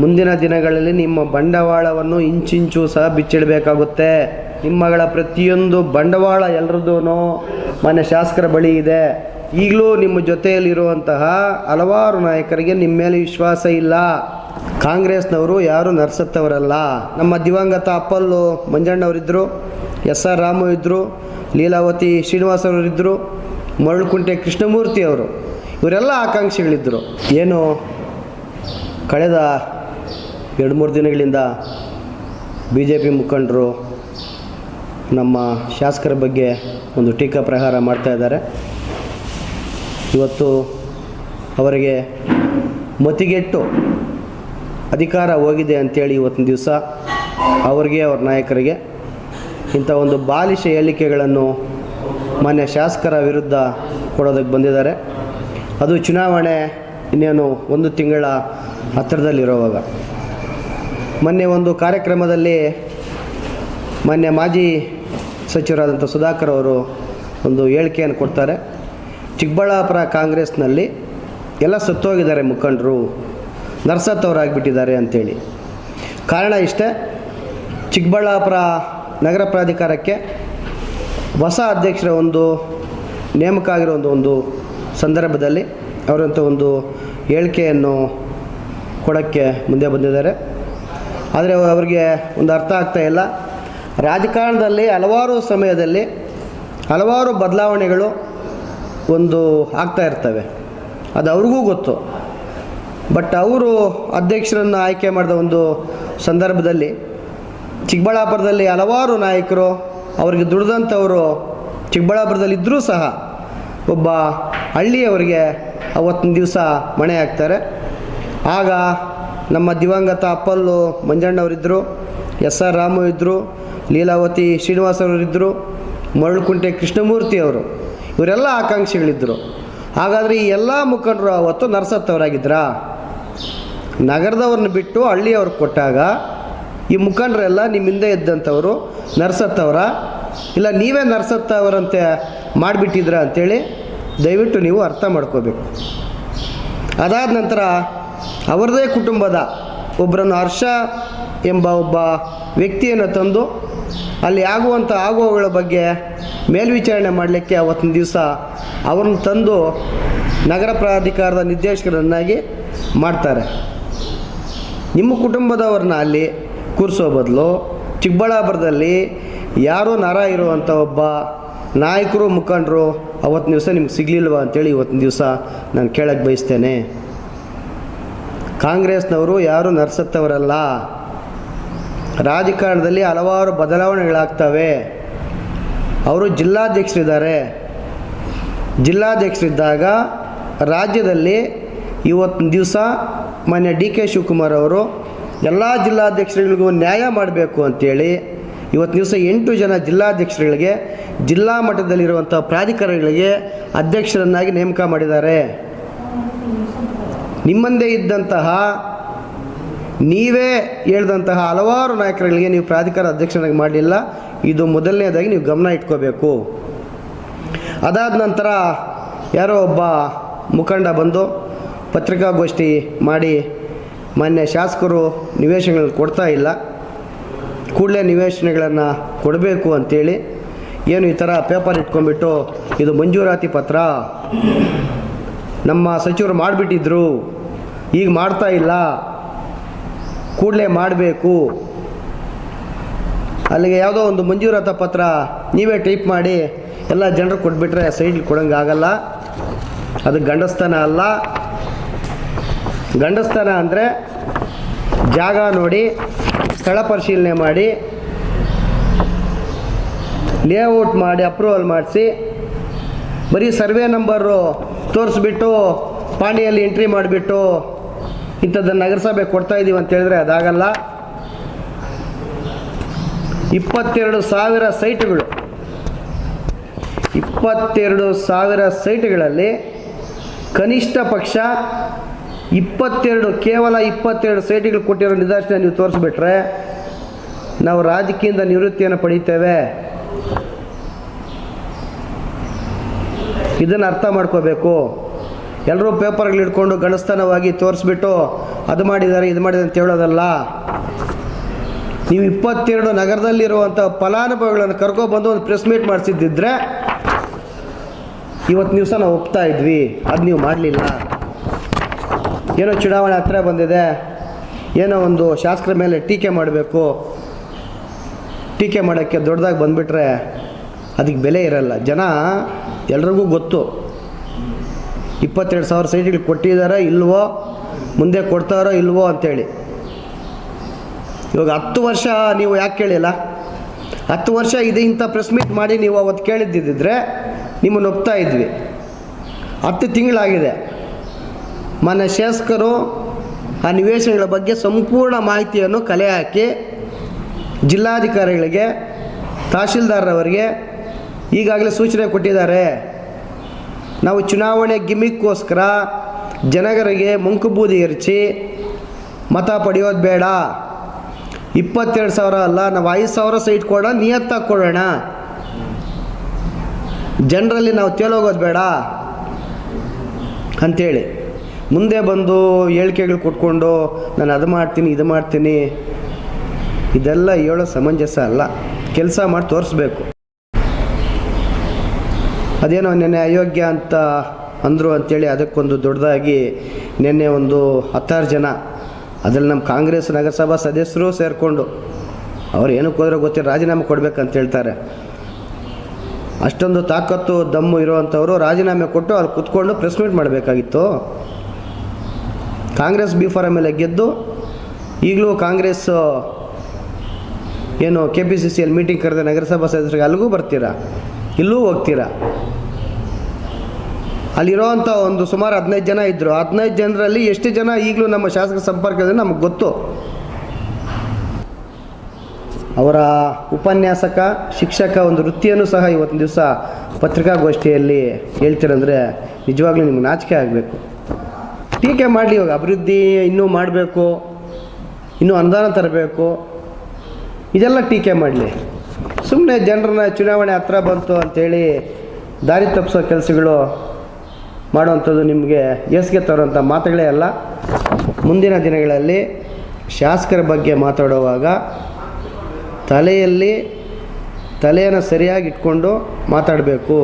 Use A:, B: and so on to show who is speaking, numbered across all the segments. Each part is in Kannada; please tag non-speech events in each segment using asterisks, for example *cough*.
A: ಮುಂದಿನ ದಿನಗಳಲ್ಲಿ ನಿಮ್ಮ ಬಂಡವಾಳವನ್ನು ಇಂಚಿಂಚು ಸಹ ಬಿಚ್ಚಿಡಬೇಕಾಗುತ್ತೆ. ನಿಮ್ಮಗಳ ಪ್ರತಿಯೊಂದು ಬಂಡವಾಳ ಎಲ್ರದ್ದೂ ಮನೆ ಶಾಸಕರ ಬಳಿ ಇದೆ. ಈಗಲೂ ನಿಮ್ಮ ಜೊತೆಯಲ್ಲಿರುವಂತಹ ಹಲವಾರು ನಾಯಕರಿಗೆ ನಿಮ್ಮ ಮೇಲೆ ವಿಶ್ವಾಸ ಇಲ್ಲ. ಕಾಂಗ್ರೆಸ್ನವರು ಯಾರು ನರ್ಸತ್ತವರಲ್ಲ. ನಮ್ಮ ದಿವಂಗತ ಅಪ್ಪಲ್ಲು ಮಂಜಣ್ಣವರಿದ್ದರು ಎಸ್ ಆರ್ ರಾಮು ಇದ್ದರು ಲೀಲಾವತಿ ಶ್ರೀನಿವಾಸ್ ಅವರಿದ್ದರು ಮರಳುಕುಂಟೆ ಕೃಷ್ಣಮೂರ್ತಿ ಅವರು ಇವರೆಲ್ಲ ಆಕಾಂಕ್ಷಿಗಳಿದ್ದರು ಏನು, ಕಳೆದ ಎರಡು ಮೂರು ದಿನಗಳಿಂದ ಬಿ ಜೆ ಪಿ ಮುಖಂಡರು ನಮ್ಮ ಶಾಸಕರ ಬಗ್ಗೆ ಒಂದು ಟೀಕಾ ಪ್ರಹಾರ ಮಾಡ್ತಾ ಇದ್ದಾರೆ. ಇವತ್ತು ಅವರಿಗೆ ಮತಿಗೆಟ್ಟು ಅಧಿಕಾರ ಹೋಗಿದೆ ಅಂತೇಳಿ ಇವತ್ತಿನ ದಿವಸ ಅವರಿಗೆ, ಅವ್ರ ನಾಯಕರಿಗೆ ಇಂಥ ಒಂದು ಬಾಲಿಷ ಹೇಳಿಕೆಗಳನ್ನು ಮಾನ್ಯ ಶಾಸಕರ ವಿರುದ್ಧ ಕೊಡೋದಕ್ಕೆ ಬಂದಿದ್ದಾರೆ. ಅದು ಚುನಾವಣೆ ಇನ್ನೇನು ಒಂದು ತಿಂಗಳ ಹತ್ತಿರದಲ್ಲಿರೋವಾಗ. ಮೊನ್ನೆ ಒಂದು ಕಾರ್ಯಕ್ರಮದಲ್ಲಿ ಮೊನ್ನೆ ಮಾಜಿ ಸಚಿವರಾದಂಥ ಸುಧಾಕರ್ ಅವರು ಒಂದು ಹೇಳಿಕೆಯನ್ನು ಕೊಡ್ತಾರೆ. ಚಿಕ್ಕಬಳ್ಳಾಪುರ ಕಾಂಗ್ರೆಸ್ನಲ್ಲಿ ಎಲ್ಲ ಸತ್ತೋಗಿದ್ದಾರೆ ಮುಖಂಡರು ನರ್ಸತ್ತವರಾಗಿಬಿಟ್ಟಿದ್ದಾರೆ ಅಂಥೇಳಿ ಕಾರಣ ಇಷ್ಟೇ, ಚಿಕ್ಕಬಳ್ಳಾಪುರ ನಗರ ಪ್ರಾಧಿಕಾರಕ್ಕೆ ಹೊಸ ಅಧ್ಯಕ್ಷರ ಒಂದು ನೇಮಕ ಆಗಿರೋ ಒಂದು ಒಂದು ಸಂದರ್ಭದಲ್ಲಿ ಅವರಂಥ ಒಂದು ಹೇಳಿಕೆಯನ್ನು ಕೊಡೋಕ್ಕೆ ಮುಂದೆ ಬಂದಿದ್ದಾರೆ. ಆದರೆ ಅವರಿಗೆ ಒಂದು ಅರ್ಥ ಆಗ್ತಾ ಇಲ್ಲ. ರಾಜಕಾರಣದಲ್ಲಿ ಹಲವಾರು ಸಮಯದಲ್ಲಿ ಹಲವಾರು ಬದಲಾವಣೆಗಳು ಒಂದು ಆಗ್ತಾ ಇರ್ತವೆ. ಅದು ಅವ್ರಿಗೂ ಗೊತ್ತು. ಬಟ್ ಅವರು ಅಧ್ಯಕ್ಷರನ್ನು ಆಯ್ಕೆ ಮಾಡಿದ ಒಂದು ಸಂದರ್ಭದಲ್ಲಿ ಚಿಕ್ಕಬಳ್ಳಾಪುರದಲ್ಲಿ ಹಲವಾರು ನಾಯಕರು, ಅವರಿಗೆ ದುಡಿದಂಥವರು ಚಿಕ್ಕಬಳ್ಳಾಪುರದಲ್ಲಿ ಇದ್ದರೂ ಸಹ ಒಬ್ಬ ಹಳ್ಳಿಯವರಿಗೆ ಅವತ್ತಿನ ದಿವಸ ಮಣೆ ಹಾಕ್ತಾರೆ. ಆಗ ನಮ್ಮ ದಿವಂಗತ ಅಪ್ಪಲ್ಲು ಮಂಜಣ್ಣವರಿದ್ದರು ಎಸ್ ಆರ್ ರಾಮು ಇದ್ದರು ಲೀಲಾವತಿ ಶ್ರೀನಿವಾಸ್ ಅವರಿದ್ದರು ಮರಳುಕುಂಟೆ ಕೃಷ್ಣಮೂರ್ತಿ ಅವರು, ಇವರೆಲ್ಲ ಆಕಾಂಕ್ಷಿಗಳಿದ್ದರು ಹಾಗಾದರೆ ಈ ಎಲ್ಲ ಮುಖಂಡರು ಅವತ್ತು ನರಸತ್ತವರಾಗಿದ್ದರಾ ನಗರದವ್ರನ್ನ ಬಿಟ್ಟು ಹಳ್ಳಿಯವ್ರಿಗೆ ಕೊಟ್ಟಾಗ ಈ ಮುಖಂಡರೆಲ್ಲ ನಿಮ್ಮ ಹಿಂದೆ ಇದ್ದಂಥವರು ನರಸತ್ತವರ? ಇಲ್ಲ, ನೀವೇ ನರಸತ್ತವರಂತೆ ಮಾಡಿಬಿಟ್ಟಿದ್ರ ಅಂಥೇಳಿ ದಯವಿಟ್ಟು ನೀವು ಅರ್ಥ ಮಾಡ್ಕೋಬೇಕು. ಅದಾದ ನಂತರ ಅವರದೇ ಕುಟುಂಬದ ಒಬ್ಬರನ್ನು ಹರ್ಷ ಎಂಬ ಒಬ್ಬ ವ್ಯಕ್ತಿಯನ್ನು ತಂದು ಅಲ್ಲಿ ಆಗುವಂಥ ಆಗುವಗಳ ಬಗ್ಗೆ ಮೇಲ್ವಿಚಾರಣೆ ಮಾಡಲಿಕ್ಕೆ ಅವತ್ತಿನ ದಿವಸ ಅವ್ರನ್ನ ತಂದು ನಗರ ಪ್ರಾಧಿಕಾರದ ನಿರ್ದೇಶಕರನ್ನಾಗಿ ಮಾಡ್ತಾರೆ. ನಿಮ್ಮ ಕುಟುಂಬದವ್ರನ್ನ ಅಲ್ಲಿ ಕೂರಿಸೋ ಬದಲು ಚಿಕ್ಕಬಳ್ಳಾಪುರದಲ್ಲಿ ಯಾರೋ ನರ ಇರುವಂಥ ಒಬ್ಬ ನಾಯಕರು, ಮುಖಂಡರು ಅವತ್ತಿನ ದಿವಸ ನಿಮ್ಗೆ ಸಿಗಲಿಲ್ವಾ ಅಂತೇಳಿ ಇವತ್ತಿನ ದಿವಸ ನಾನು ಕೇಳಕ್ಕೆ ಬಯಸ್ತೇನೆ. ಕಾಂಗ್ರೆಸ್ನವರು ಯಾರು ನರ್ಸತ್ತವರಲ್ಲ? ರಾಜಕಾರಣದಲ್ಲಿ ಹಲವಾರು ಬದಲಾವಣೆಗಳಾಗ್ತವೆ. ಅವರು ಜಿಲ್ಲಾಧ್ಯಕ್ಷರಿದ್ದಾರೆ. ಜಿಲ್ಲಾಧ್ಯಕ್ಷರಿದ್ದಾಗ ರಾಜ್ಯದಲ್ಲಿ ಇವತ್ತಿನ ದಿವಸ ಮಾನ್ಯ ಡಿ ಕೆ ಶಿವಕುಮಾರ್ ಅವರು ಎಲ್ಲ ಜಿಲ್ಲಾಧ್ಯಕ್ಷರುಗಳಿಗೂ ನ್ಯಾಯ ಮಾಡಬೇಕು ಅಂತೇಳಿ ಇವತ್ತು ದಿವಸ ಎಂಟು ಜನ ಜಿಲ್ಲಾಧ್ಯಕ್ಷರುಗಳಿಗೆ ಜಿಲ್ಲಾ ಮಟ್ಟದಲ್ಲಿರುವಂಥ ಪ್ರಾಧಿಕಾರಗಳಿಗೆ ಅಧ್ಯಕ್ಷರನ್ನಾಗಿ ನೇಮಕ ಮಾಡಿದ್ದಾರೆ. ನಿಮ್ಮಂದೇ ಇದ್ದಂತಹ, ನೀವೇ ಹೇಳಿದಂತಹ ಹಲವಾರು ನಾಯಕರುಗಳಿಗೆ ನೀವು ಪ್ರಾಧಿಕಾರ ಅಧ್ಯಕ್ಷನಾಗಿ ಮಾಡಲಿಲ್ಲ. ಇದು ಮೊದಲನೇದಾಗಿ ನೀವು ಗಮನ ಇಟ್ಕೋಬೇಕು. ಅದಾದ ನಂತರ ಯಾರೋ ಒಬ್ಬ ಮುಖಂಡ ಬಂದು ಪತ್ರಿಕಾಗೋಷ್ಠಿ ಮಾಡಿ ಮಾನ್ಯ ಶಾಸಕರು ನಿವೇಶನಗಳನ್ನು ಕೊಡ್ತಾ ಇಲ್ಲ. ಕೂಡಲೇ ನಿವೇಶನಗಳನ್ನು ಕೊಡಬೇಕು ಅಂಥೇಳಿ ಏನು ಈ ಥರ ಪೇಪರ್ ಇಟ್ಕೊಂಡ್ಬಿಟ್ಟು ಇದು ಮಂಜೂರಾತಿ ಪತ್ರ ನಮ್ಮ ಸಚಿವರು ಮಾಡಿಬಿಟ್ಟಿದ್ರು. ಈಗ ಮಾಡ್ತಾ ಇಲ್ಲ. ಕೂಡಲೇ ಮಾಡಬೇಕು. ಅಲ್ಲಿಗೆ ಯಾವುದೋ ಒಂದು ಮಂಜೂರಾತ ಪತ್ರ ನೀವೇ ಟೈಪ್ ಮಾಡಿ, ಎಲ್ಲ ಜನರು ಕೊಟ್ಬಿಟ್ರೆ ಸೈಡ್ ಕೊಡೋಂಗಾಗಲ್ಲ ಅದು ಗಂಡಸ್ಥಾನ ಅಲ್ಲ. ಗಂಡಸ್ಥಾನ ಅಂದರೆ ಜಾಗ ನೋಡಿ, ಸ್ಥಳ ಪರಿಶೀಲನೆ ಮಾಡಿ, ಲೇಔಟ್ ಮಾಡಿ, ಅಪ್ರೂವಲ್ ಮಾಡಿಸಿ, ಬರೀ ಸರ್ವೆ ನಂಬರು ತೋರಿಸ್ಬಿಟ್ಟು, ಪಾಣಿಯಲ್ಲಿ ಎಂಟ್ರಿ ಮಾಡಿಬಿಟ್ಟು ಇಂಥದ್ದನ್ನು ನಗರಸಭೆ ಕೊಡ್ತಾ ಇದ್ದೀವಿ ಅಂತ ಹೇಳಿದ್ರೆ ಅದಾಗಲ್ಲ. ಇಪ್ಪತ್ತೆರಡು ಸಾವಿರ ಸೈಟ್ಗಳು. ಇಪ್ಪತ್ತೆರಡು ಸಾವಿರ ಸೈಟ್ಗಳಲ್ಲಿ ಕನಿಷ್ಠ ಪಕ್ಷ ಇಪ್ಪತ್ತೆರಡು, ಕೇವಲ ಇಪ್ಪತ್ತೆರಡು ಸೈಟ್ಗಳು ಕೊಟ್ಟಿರೋ ನಿದರ್ಶನ ನೀವು ತೋರಿಸ್ಬಿಟ್ರೆ ನಾವು ರಾಜಕೀಯದಿಂದ ನಿವೃತ್ತಿಯನ್ನು ಪಡೀತೇವೆ. ಇದನ್ನು ಅರ್ಥ ಮಾಡ್ಕೋಬೇಕು. ಎಲ್ಲರೂ ಪೇಪರ್ಗಳು ಹಿಡ್ಕೊಂಡು ಗಣಸ್ಥಾನವಾಗಿ ತೋರಿಸ್ಬಿಟ್ಟು ಅದು ಮಾಡಿದ್ದಾರೆ, ಇದು ಮಾಡಿದ್ದಾರೆ ಅಂತ ಹೇಳೋದಲ್ಲ. ನೀವು ಇಪ್ಪತ್ತೆರಡು ನಗರದಲ್ಲಿರುವಂಥ ಫಲಾನುಭವಿಗಳನ್ನು ಕರ್ಕೊಬಂದು ಒಂದು ಪ್ರೆಸ್ ಮೀಟ್ ಮಾಡಿಸಿದ್ದಿದ್ರೆ ಇವತ್ತು ದಿವಸ ನಾವು ಒಪ್ತಾ ಇದ್ವಿ. ಅದು ನೀವು ಮಾಡಲಿಲ್ಲ. ಏನೋ ಚುನಾವಣೆ ಹತ್ತಿರ ಬಂದಿದೆ. ಏನೋ ಒಂದು ಶಾಸಕರ ಮೇಲೆ ಟೀಕೆ ಮಾಡಬೇಕು. ಟೀಕೆ ಮಾಡೋಕ್ಕೆ ದೊಡ್ಡದಾಗಿ ಬಂದುಬಿಟ್ರೆ ಅದಕ್ಕೆ ಬೆಲೆ ಇರಲ್ಲ. ಜನ ಎಲ್ರಿಗೂ ಗೊತ್ತು. ಇಪ್ಪತ್ತೆರಡು ಸಾವಿರ ಸೈಟ್ಗಳು ಕೊಟ್ಟಿದ್ದಾರೋ ಇಲ್ವೋ, ಮುಂದೆ ಕೊಡ್ತಾರೋ ಇಲ್ವೋ ಅಂತೇಳಿ. ಇವಾಗ ಹತ್ತು ವರ್ಷ ನೀವು ಯಾಕೆ ಕೇಳಿಲ್ಲ? ಹತ್ತು ವರ್ಷ ಇದು ಇಂಥ ಪ್ರೆಸ್ ಮೀಟ್ ಮಾಡಿ ನೀವು ಅವತ್ತು ಕೇಳಿದ್ದಿದ್ದರೆ ನಿಮ್ಮನ್ನು ಒಪ್ತಾ ಇದ್ವಿ. ಹತ್ತು ತಿಂಗಳಾಗಿದೆ. ಮೊನ್ನೆ ಶಾಸಕರು ಆ ನಿವೇಶನಗಳ ಬಗ್ಗೆ ಸಂಪೂರ್ಣ ಮಾಹಿತಿಯನ್ನು ಕಲೆ ಹಾಕಿ ಜಿಲ್ಲಾಧಿಕಾರಿಗಳಿಗೆ ತಹಶೀಲ್ದಾರರವರಿಗೆ ಈಗಾಗಲೇ ಸೂಚನೆ ಕೊಟ್ಟಿದ್ದಾರೆ. ನಾವು ಚುನಾವಣೆ ಗಿಮಿಕ್ಕೋಸ್ಕರ ಜನಗರಿಗೆ ಮುಂಕುಬೂದಿ ಎರಚಿ ಮತ ಪಡೆಯೋದು ಬೇಡ. ಇಪ್ಪತ್ತೆರಡು ಸಾವಿರ ಅಲ್ಲ, ನಾವು ಐದು ಸಾವಿರ ಸೈಟ್ ಕೊಡೋಣ ನಿಯತ್ತಾಗಿ ಕೊಡೋಣ. ಜನರಲ್ಲಿ ನಾವು ತೇಲೋಗೋದು ಬೇಡ ಅಂಥೇಳಿ ಮುಂದೆ ಬಂದು ಹೇಳಿಕೆಗಳು ಕೊಟ್ಕೊಂಡು, ನಾನು ಅದು ಮಾಡ್ತೀನಿ, ಇದು ಮಾಡ್ತೀನಿ. ಇದೆಲ್ಲ ಹೇಳೋ ಸಮಂಜಸ ಅಲ್ಲ. ಕೆಲಸ ಮಾಡಿ ತೋರಿಸ್ಬೇಕು. ಅದೇನೋ ನೆನ್ನೆ ಅಯೋಗ್ಯ ಅಂತ ಅಂದರು ಅಂಥೇಳಿ ಅದಕ್ಕೊಂದು ದೊಡ್ಡದಾಗಿ ನಿನ್ನೆ ಒಂದು ಹತ್ತಾರು ಜನ, ಅದರಲ್ಲಿ ನಮ್ಮ ಕಾಂಗ್ರೆಸ್ ನಗರಸಭಾ ಸದಸ್ಯರು ಸೇರಿಕೊಂಡು ಅವ್ರು ಏನಕ್ಕೆ ಹೋದ್ರೆ ಗೊತ್ತಿಲ್ಲ, ರಾಜೀನಾಮೆ ಕೊಡ್ಬೇಕಂತ ಹೇಳ್ತಾರೆ. ಅಷ್ಟೊಂದು ತಾಕತ್ತು, ದಮ್ಮು ಇರುವಂಥವ್ರು ರಾಜೀನಾಮೆ ಕೊಟ್ಟು ಅಲ್ಲಿ ಕುತ್ಕೊಂಡು ಪ್ರೆಸ್ ಮೀಟ್ ಮಾಡಬೇಕಾಗಿತ್ತು. ಕಾಂಗ್ರೆಸ್ ಬಿ ಫಾರಂ ಗೆದ್ದು ಈಗಲೂ ಕಾಂಗ್ರೆಸ್, ಏನು ಕೆ ಪಿ ಸಿ ಸಿಯಲ್ಲಿ ಮೀಟಿಂಗ್ ಕರೆದ ನಗರಸಭಾ ಸದಸ್ಯರಿಗೆ ಅಲ್ಲಿಗೂ ಬರ್ತೀರಾ? ಇಲ್ಲೂ ಹೋಗ್ತೀರಾ? ಅಲ್ಲಿರೋವಂಥ ಒಂದು ಸುಮಾರು ಹದಿನೈದು ಜನ ಇದ್ದರು ಹದಿನೈದು ಜನರಲ್ಲಿ ಎಷ್ಟು ಜನ ಈಗಲೂ ನಮ್ಮ ಶಾಸಕ ಸಂಪರ್ಕದಲ್ಲಿ ನಮಗೆ ಗೊತ್ತು. ಅವರ ಉಪನ್ಯಾಸಕ, ಶಿಕ್ಷಕ ಒಂದು ವೃತ್ತಿಯನ್ನು ಸಹ ಇವತ್ತಿನ ದಿವಸ ಪತ್ರಿಕಾಗೋಷ್ಠಿಯಲ್ಲಿ ಹೇಳ್ತೀರಂದರೆ ನಿಜವಾಗ್ಲೂ ನಿಮ್ಗೆ ನಾಚಿಕೆ ಆಗಬೇಕು. ಟೀಕೆ ಮಾಡಲಿ ಇವಾಗ. ಅಭಿವೃದ್ಧಿ ಇನ್ನೂ ಮಾಡಬೇಕು. ಇನ್ನೂ ಅನುದಾನ ತರಬೇಕು. ಇದೆಲ್ಲ ಟೀಕೆ ಮಾಡಲಿ. ಸುಮ್ಮನೆ ಜನರನ್ನ ಚುನಾವಣೆ ಹತ್ರ ಬಂತು ಅಂಥೇಳಿ ದಾರಿ ತಪ್ಪಿಸೋ ಕೆಲಸಗಳು ಮಾಡುವಂಥದ್ದು ನಿಮಗೆ ಎಸ್ಗೆ ತರುವಂಥ ಮಾತುಗಳೇ ಅಲ್ಲ. ಮುಂದಿನ ದಿನಗಳಲ್ಲಿ ಶಾಸಕರ ಬಗ್ಗೆ ಮಾತಾಡುವಾಗ ತಲೆಯಲ್ಲಿ ತಲೆಯನ್ನು ಸರಿಯಾಗಿ ಇಟ್ಕೊಂಡು ಮಾತಾಡಬೇಕು.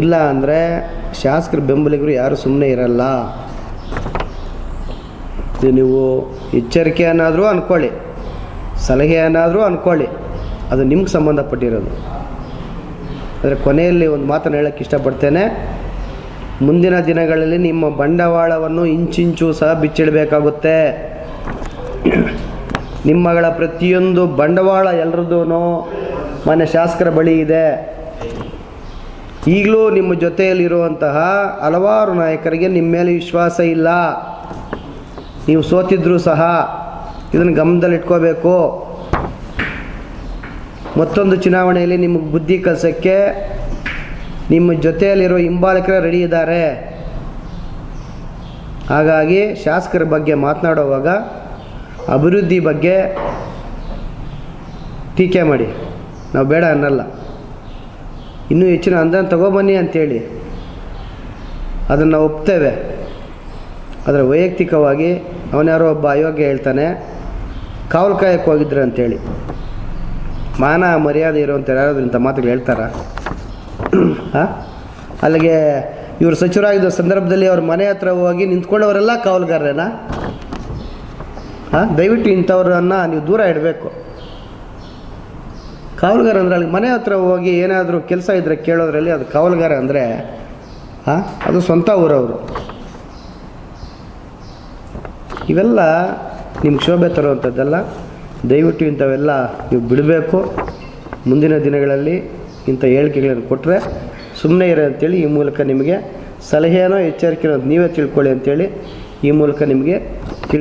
A: ಇಲ್ಲ ಅಂದರೆ ಶಾಸಕರ ಬೆಂಬಲಿಗರು ಯಾರು ಸುಮ್ಮನೆ ಇರಲ್ಲ. ನೀವು ಎಚ್ಚರಿಕೆಯನ್ನಾದರೂ ಅಂದ್ಕೊಳ್ಳಿ ಸಲಹೆಯನ್ನಾದರೂ ಅಂದ್ಕೊಳ್ಳಿ ಅದು ನಿಮ್ಗೆ ಸಂಬಂಧಪಟ್ಟಿರೋದು. ಆದರೆ ಕೊನೆಯಲ್ಲಿ ಒಂದು ಮಾತನ್ನು ಹೇಳೋಕ್ಕೆ ಇಷ್ಟಪಡ್ತೇನೆ. ಮುಂದಿನ ದಿನಗಳಲ್ಲಿ ನಿಮ್ಮ ಬಂಡವಾಳವನ್ನು ಇಂಚಿಂಚು ಸಹ ಬಿಚ್ಚಿಡಬೇಕಾಗುತ್ತೆ. ನಿಮ್ಮಗಳ ಪ್ರತಿಯೊಂದು ಬಂಡವಾಳ ಎಲ್ರದ್ದೂ ಮನೆ ಶಾಸಕರ ಬಳಿ ಇದೆ. ಈಗಲೂ ನಿಮ್ಮ ಜೊತೆಯಲ್ಲಿರುವಂತಹ ಹಲವಾರು ನಾಯಕರಿಗೆ ನಿಮ್ಮ ಮೇಲೆ ವಿಶ್ವಾಸ ಇಲ್ಲ. ನೀವು ಸೋತಿದ್ರೂ ಸಹ ಇದನ್ನು ಗಮನದಲ್ಲಿಟ್ಕೋಬೇಕು ಮತ್ತೊಂದು ಚುನಾವಣೆಯಲ್ಲಿ ನಿಮಗೆ ಬುದ್ಧಿ ಕಲಿಸೋಕ್ಕೆ ನಿಮ್ಮ ಜೊತೆಯಲ್ಲಿರೋ ಹಿಂಬಾಲಕರೇ ರೆಡಿ ಇದ್ದಾರೆ. ಹಾಗಾಗಿ ಶಾಸಕರ ಬಗ್ಗೆ ಮಾತನಾಡುವಾಗ ಅಭಿವೃದ್ಧಿ ಬಗ್ಗೆ ಟೀಕೆ ಮಾಡಿ. ನಾವು ಬೇಡ ಅನ್ನಲ್ಲ. ಇನ್ನೂ ಹೆಚ್ಚಿನ ಅಂದನ ತಗೊಬನ್ನಿ ಅಂತೇಳಿ. ಅದನ್ನು ಒಪ್ತೇವೆ. ಆದರೆ ವೈಯಕ್ತಿಕವಾಗಿ ಅವನ್ಯಾರೋ ಒಬ್ಬ ಅಯೋಗ್ಯ ಹೇಳ್ತಾನೆ ಕಾವಲು ಕಾಯಕ್ಕೆ ಹೋಗಿದ್ರು ಅಂತೇಳಿ. ಮಾನ, ಮರ್ಯಾದೆ ಇರುವಂಥ ಯಾರಾದರೂ ಇಂಥ ಮಾತುಗಳು ಹೇಳ್ತಾರ? *clears throat* ಅಲ್ಲಿಗೆ ಇವರು ಸಚಿವರಾಗಿದ್ದ ಸಂದರ್ಭದಲ್ಲಿ ಅವ್ರ ಮನೆ ಹತ್ರ ಹೋಗಿ ನಿಂತ್ಕೊಂಡವರೆಲ್ಲ ಕಾವಲುಗಾರರೇನಾ? ಹಾಂ? ದಯವಿಟ್ಟು ಇಂಥವ್ರನ್ನ ನೀವು ದೂರ ಇಡಬೇಕು. ಕಾವಲುಗಾರ ಅಂದರೆ ಅಲ್ಲಿ ಮನೆ ಹತ್ರ ಹೋಗಿ ಏನಾದರೂ ಕೆಲಸ ಇದ್ದರೆ ಕೇಳೋದ್ರಲ್ಲಿ ಅದು ಕಾವಲುಗಾರ ಅಂದರೆ, ಹಾಂ? ಅದು ಸ್ವಂತ ಊರವರು. ಇವೆಲ್ಲ ನಿಮ್ಗೆ ಶೋಭೆ ತರುವಂಥದ್ದೆಲ್ಲ, ದಯವಿಟ್ಟು ಇಂಥವೆಲ್ಲ ನೀವು ಬಿಡಬೇಕು. ಮುಂದಿನ ದಿನಗಳಲ್ಲಿ ಇಂಥ ಹೇಳಿಕೆಗಳನ್ನು ಕೊಟ್ಟರೆ ಸುಮ್ಮನೆ ಇರೋ ಅಂತೇಳಿ ಈ ಮೂಲಕ ನಿಮಗೆ ಸಲಹೆನೋ ಎಚ್ಚರಿಕೆನೋ ನೀವೇ ತಿಳ್ಕೊಳ್ಳಿ ಅಂತೇಳಿ ಈ ಮೂಲಕ ನಿಮಗೆ